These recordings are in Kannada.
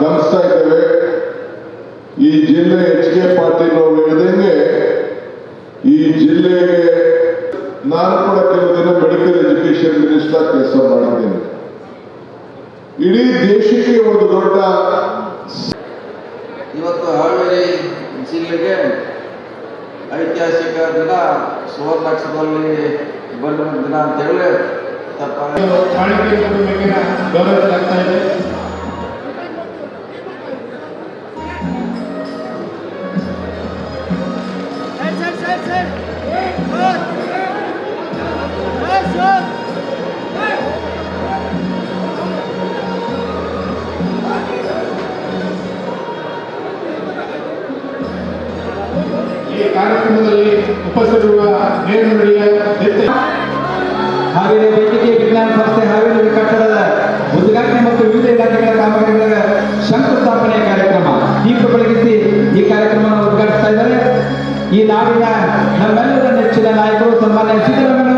ಗಮನಿಸ್ತಾ ಇದ್ದೇವೆ ಈ ಜಿಲ್ಲೆ ಎಚ್ ಕೆ ಪಾಟೀಲ್ ಅವರು ಹೇಳಿದಂಗೆ ಈ ಜಿಲ್ಲೆಗೆ ನಾನು ಕೂಡ ಕೆಲವು ದಿನ ಮೆಡಿಕಲ್ ಎಜುಕೇಶನ್ ಮಿನಿಸ್ಟರ್ ಕೆಲಸ ಮಾಡಿದ್ದೇನೆ. ಇಡೀ ದೇಶಕ್ಕೆ ಒಂದು ದೊಡ್ಡ ಇವತ್ತು ಹಾವೇರಿ ಜಿಲ್ಲೆಗೆ ಐತಿಹಾಸಿಕ ದಿನ ಸುವರ್ಣಾಕ್ಷರದಲ್ಲಿ ಬಂದ ದಿನ ಅಂತ ಹೇಳಿ ತಾಳಿಕೆ ಕುಟುಂಬಕ್ಕೆ ಗೌರವಿಸಲಾಗ್ತಾ ಇದೆ. ಈ ಕಾರ್ಯಕ್ರಮದಲ್ಲಿ ಉಪಸ್ಥಿತರುವ ನಿತ್ಯ ಹಾವೇರಿ ವೈದ್ಯಕೀಯ ವಿಜ್ಞಾನ ಸಂಸ್ಥೆ ಹಾವೇರಿ ಕಟ್ಟಡದ ಉದ್ಘಾಟನೆ ಮತ್ತು ವಿವಿಧ ಇಲಾಖೆಗಳ ಕಾಮಗಾರಿಗಳ ಶಂಕುಸ್ಥಾಪನೆ ಕಾರ್ಯಕ್ರಮ. ದೀಪ ಬೆಳಗಿಸಿ ಈ ಕಾರ್ಯಕ್ರಮವನ್ನು ಉದ್ಘಾಟಿಸ್ತಾ ಇದ್ದಾರೆ. ಈ ನಾಡಿನ ನಮ್ಮೆಲ್ಲರ ನೆಚ್ಚಿನ ನಾಯಕರು, ಸನ್ಮಾನ್ಯ ಸಿದ್ದರಾಮಯ್ಯನವರು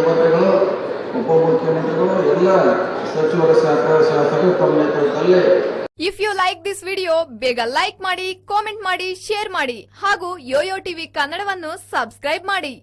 ಮುಖ್ಯಮಂತ್ರಿಗಳು ಉಪಮುಖ್ಯಮಂತ್ರಿಗಳು ಎಲ್ಲ ಸಚಿವರ ಸಹಕಾರ ಶಾಸಕರು ತಮ್ಮ ನೇತೃತ್ವದಲ್ಲಿ. If you like this video ಬೇಗ ಲೈಕ್ ಮಾಡಿ ಕಾಮೆಂಟ್ ಮಾಡಿ ಶೇರ್ ಮಾಡಿ ಹಾಗೂ ಯೋಯೋ ಟಿವಿ ಕನ್ನಡವನ್ನು ಸಬ್ಸ್ಕ್ರೈಬ್ ಮಾಡಿ.